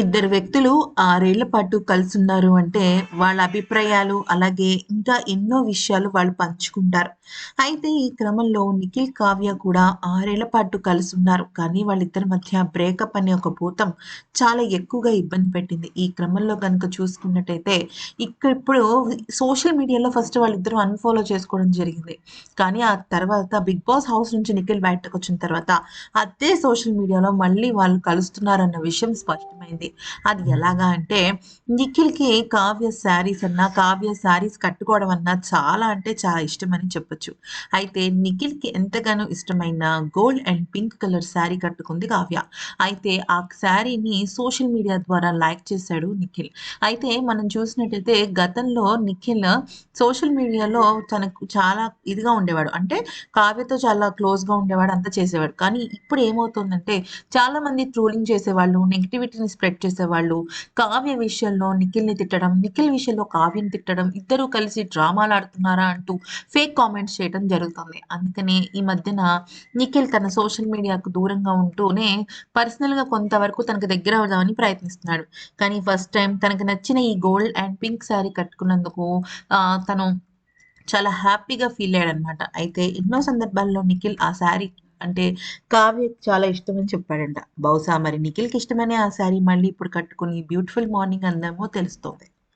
ఇద్దరు వ్యక్తులు ఆరేళ్ళ పాటు కలిసున్నారు అంటే వాళ్ళ అభిప్రాయాలు అలాగే ఇంకా ఎన్నో విషయాలు వాళ్ళు పంచుకుంటారు. అయితే ఈ క్రమంలో నిఖిల్ కావ్య కూడా ఆరేళ్ళ పాటు కలిసి ఉన్నారు కానీ వాళ్ళిద్దరి మధ్య బ్రేకప్ అనే ఒక భూతం చాలా ఎక్కువగా ఇబ్బంది పెట్టింది. ఈ క్రమంలో కనుక చూసుకున్నట్టయితే ఇక్కడ ఇప్పుడు సోషల్ మీడియాలో ఫస్ట్ వాళ్ళిద్దరూ అన్ఫాలో చేసుకోవడం జరిగింది. కానీ ఆ తర్వాత బిగ్ బాస్ హౌస్ నుంచి నిఖిల్ బయటకు వచ్చిన తర్వాత అదే సోషల్ మీడియాలో మళ్ళీ వాళ్ళు కలుస్తున్నారన్న విషయం స్పష్టమైంది. అది ఎలాగా అంటే నిఖిల్కి కావ్య శారీస్ అన్నా కావ్య శారీస్ కట్టుకోవడం అన్నా చాలా అంటే చాలా ఇష్టం అని చెప్పొచ్చు. అయితే నిఖిల్కి ఎంతగానో ఇష్టమైన gold and pink colour sari కట్టుకుంది కావ్య. అయితే ఆ శారీని సోషల్ మీడియా ద్వారా లైక్ చేశాడు నిఖిల్. అయితే మనం చూసినట్టయితే గతంలో నిఖిల్ సోషల్ మీడియాలో తనకు చాలా ఇదిగా ఉండేవాడు. అంటే కావ్యతో చాలా క్లోజ్గా ఉండేవాడు అంతా చేసేవాడు. కానీ ఇప్పుడు ఏమవుతుందంటే చాలా మంది ట్రోలింగ్ చేసేవాళ్ళు నెగిటివిటీని స్ప్రెడ్ చేసేవాళ్ళు. కావ్య విషయంలో నిఖిల్ని తిట్టడం నిఖిల్ విషయంలో కావ్యని తిట్టడం ఇద్దరూ కలిసి డ్రామాలు ఆడుతున్నారా అంటూ ఫేక్ కామెంట్స్ చేయడం జరుగుతుంది. అందుకనే ఈ మధ్యన నిఖిల్ తన సోషల్ మీడియాకు దూరంగా ఉంటూనే పర్సనల్గా కొంతవరకు తనకు దగ్గర అవుదామని ప్రయత్నిస్తున్నాడు. కానీ ఫస్ట్ టైం తనకు నచ్చిన ఈ గోల్డ్ అండ్ పింక్ శారీ కట్టుకున్నందుకు తను చాలా హ్యాపీగా ఫీల్ అయ్యాడు అనమాట అయితే ఎన్నో సందర్భాల్లో నిఖిల్ ఆ శారీ అంటే కావ్య చాలా ఇష్టమని చెప్పాడంట. బహుశా మరి నిఖిల్కి ఇష్టమనే ఆ శారీ మళ్ళీ ఇప్పుడు కట్టుకుని బ్యూటిఫుల్ మార్నింగ్ అందామో తెలుస్తోంది.